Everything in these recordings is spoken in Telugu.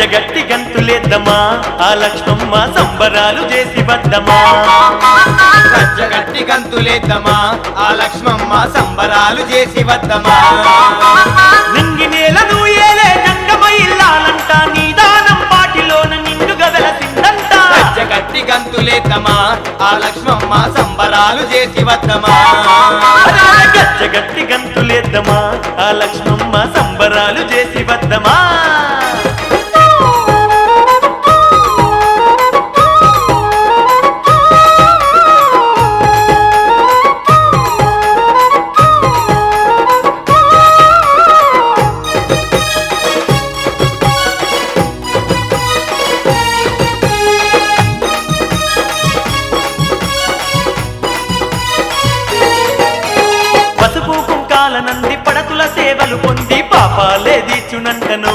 గజ్జగట్టి గంతులేద్దమా ఆ లక్ష్మమ్మ సంబరాలు చేసి వద్దమా? గజ్జగట్టి గంతులేద్దమా ఆ లక్ష్మమ్మ సంబరాలు చేసి వద్దమా? నింగి నేలను ఏలే జంగమ ఇల్లాలంట నీదానం పాటిలోన నిండుగా వెలసిందంట గజ్జగట్టి గంతులేద్దమా ఆ లక్ష్మమ్మ సంబరాలు చేసి వద్దమా? గజ్జగట్టి గంతులేద్దమా ఆ లక్ష్మమ్మ నంది పడతుల సేవలు పొంది పాపాలే దీచునంటను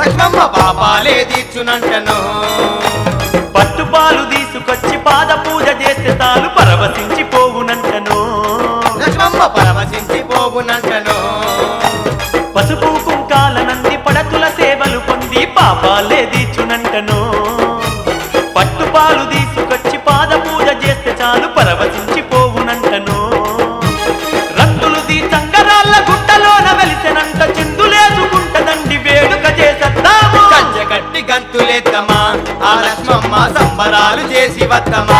లక్ష్మమ్మ పాపాలే తీర్చునంటను. పట్టుపాలు తీసుకొచ్చి పాద పూజ చేస్తే తాను పరవశించి పోవునంటను. లక్ష్మమ్మ పరవశించి పోవునంటను. పసుపు కుంకాల నంది పడతుల సేవలు పొంది పాపాలే దీచునంటను సంబరాలు చేసి వద్దమా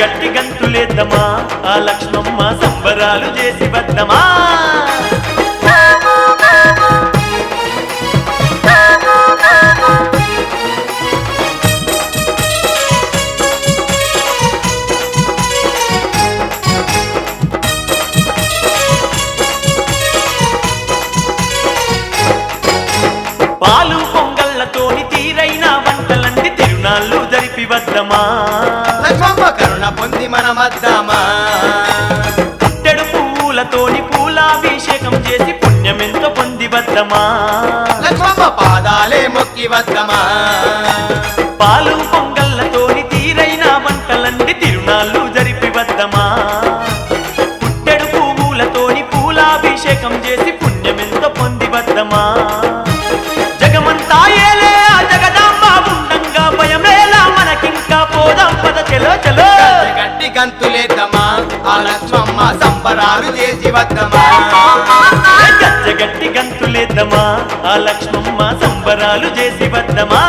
గట్టి గంతులేద్దమా ఆ లక్ష్మమ్మ సంబరాలు చేసి వద్దమా వద్దమా లక్ష్మమ్మ కరుణ పొంది మనమద్దామా పుట్టెడు పువ్వులతోని పూలాభిషేకం చేసి పుణ్యమెంతో పొంది వద్దమా లక్ష్మమ్మ పాదాలే మొక్కి వద్దమా పాలు పొంగళ్ళతోని తీరైన వంటలండి తిరునాళ్ళు జరిపి వద్దమా పుట్టెడు పువ్వులతోని పూలాభిషేకం చేసి పుణ్యమెంతో పొంది వద్దమా గట్టి గంతులేద్దమా ఆ లక్ష్మమ్మ సంబరాలు చేసి వద్దమా గజ్జగట్టి గంతులేద్దమా ఆ లక్ష్మమ్మ సంబరాలు చేసి వద్దమా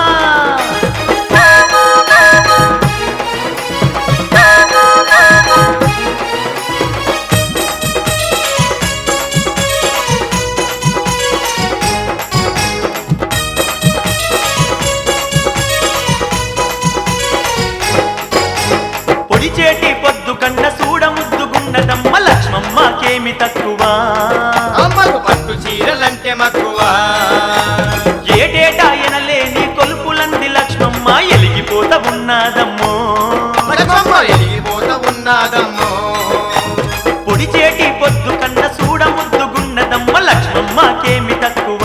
వద్దు కన్న సూడ ముద్దుగున్నదమ్మ లక్ష్మమ్మకేమి తక్కువ?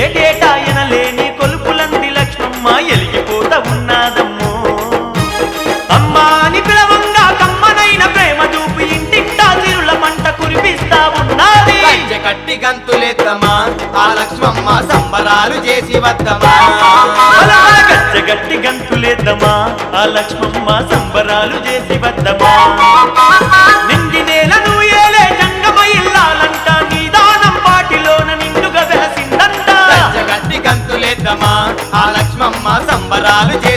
ఏటేటాయన లేని కొలుపులంది లక్ష్మమ్మ ఎలిగిపోత ఉన్నాదమ్మో. అమ్మా అని పిలవంగా కమ్మనైన ప్రేమ చూపి ఇంటింటా తిరుల పంట కురిపిస్తా ఉన్నది. కట్టి గంతులేద్దమ్మా ఆ లక్ష్మమ్మ సంబరాలు చేసి వద్దమా? గంతులేద్దమా ఆ లక్ష్మమ్మ సంబరాలు చేసి వద్దమా నిండి నేలను ఏలే జంగమ ఇల్లాలంట నీదానం పాటిలోన నిండుగా వెలసిందంట. గజ్జ ఆ లక్ష్మమ్మ సంబరాలు చేసి